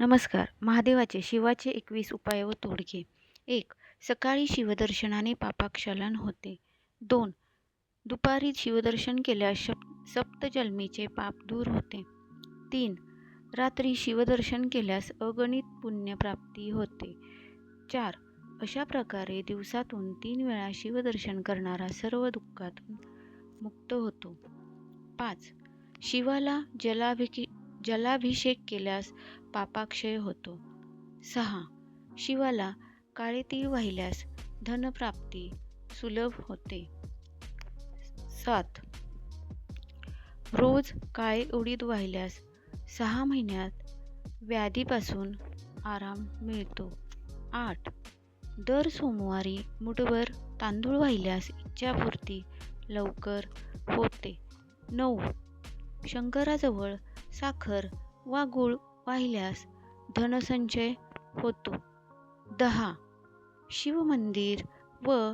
नमस्कार. महादेवाचे शिवाचे एकवीस उपाय व तोडगे. एक सकाळी शिवदर्शनाने पापाक्षालन होते. दोन दुपारी शिवदर्शन केल्यास शप सप्तजन्मीचे पाप दूर होते. तीन रात्री शिवदर्शन केल्यास अगणित पुण्यप्राप्ती होते. चार अशा प्रकारे दिवसातून तीन वेळा शिवदर्शन करणारा सर्व दुःखातून मुक्त होतो. पाच शिवाला जलाभिषेक जलाभिषेक केल्यास पापाक्षय होतो. सहा. शिवाला काळे तीळ वाहिल्यास धनप्राप्ती सुलभ होते. सात. रोज काळे उडीद वाहिल्यास सहा महिन्यात व्याधीपासून आराम मिळतो. आठ. दर सोमवारी मुठभर तांदूळ वाहिल्यास इच्छापूर्ती लवकर होते. नऊ. शंकराजवळ साखर वा गूळ वाहिल्यास धनसंचय होतो. दहा. शिवमंदिर व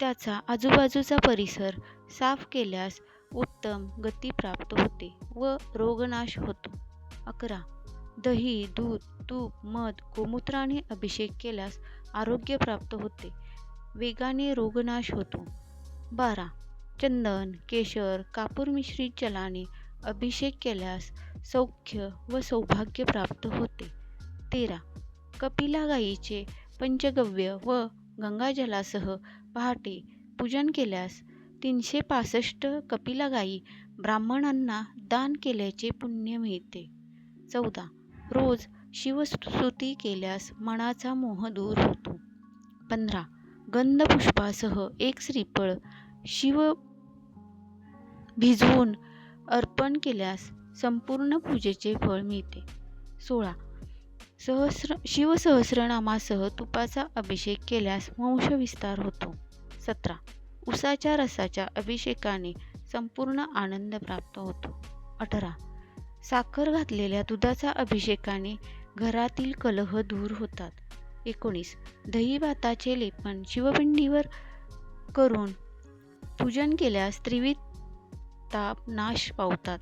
त्याचा आजूबाजूचा परिसर साफ केल्यास उत्तम गती प्राप्त होते व रोगनाश होतो. अकरा. दही दूध तूप मध गोमूत्राने अभिषेक केल्यास आरोग्य प्राप्त होते. वेगाने रोगनाश होतो. बारा. चंदन केशर कापूर मिश्रित जलाने अभिषेक केल्यास सौख्य व सौभाग्य प्राप्त होते. तेरा. कपिला गायीचे पंचगव्य व गंगाजलासह पहाटे पूजन केल्यास तीनशे पासष्ट कपिला गायी ब्राह्मणांना दान केल्याचे पुण्य मिळते. चौदा. रोज शिवस्तुती केल्यास मनाचा मोह दूर होतो. पंधरा. गंधपुष्पासह एक श्रीफळ शिव भिजवून अर्पण केल्यास संपूर्ण पूजेचे फळ मिळते. सोळा. सहस्र शिवसहस्रनामासह तुपाचा अभिषेक केल्यास वंशविस्तार होतो. सतरा. उसाच्या रसाच्या अभिषेकाने संपूर्ण आनंद प्राप्त होतो. अठरा. साखर घातलेल्या दुधाचा अभिषेकाने घरातील कलह दूर होतात. एकोणीस. दही भाताचे लेपन शिवपिंडीवर करून पूजन केल्यास त्रिविध ताप नाश पावतात.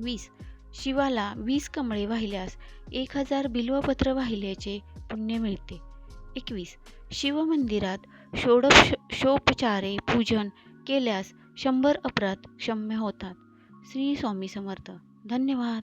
वीस. शिवाला वीस कमळे वाहिल्यास एक हजार बिल्वपत्र वाहिल्याचे पुण्य मिळते. एकवीस. शिवमंदिरात षोडश शोपचारे पूजन केल्यास शंभर अपराध क्षम्य होतात. श्री स्वामी समर्थ. धन्यवाद.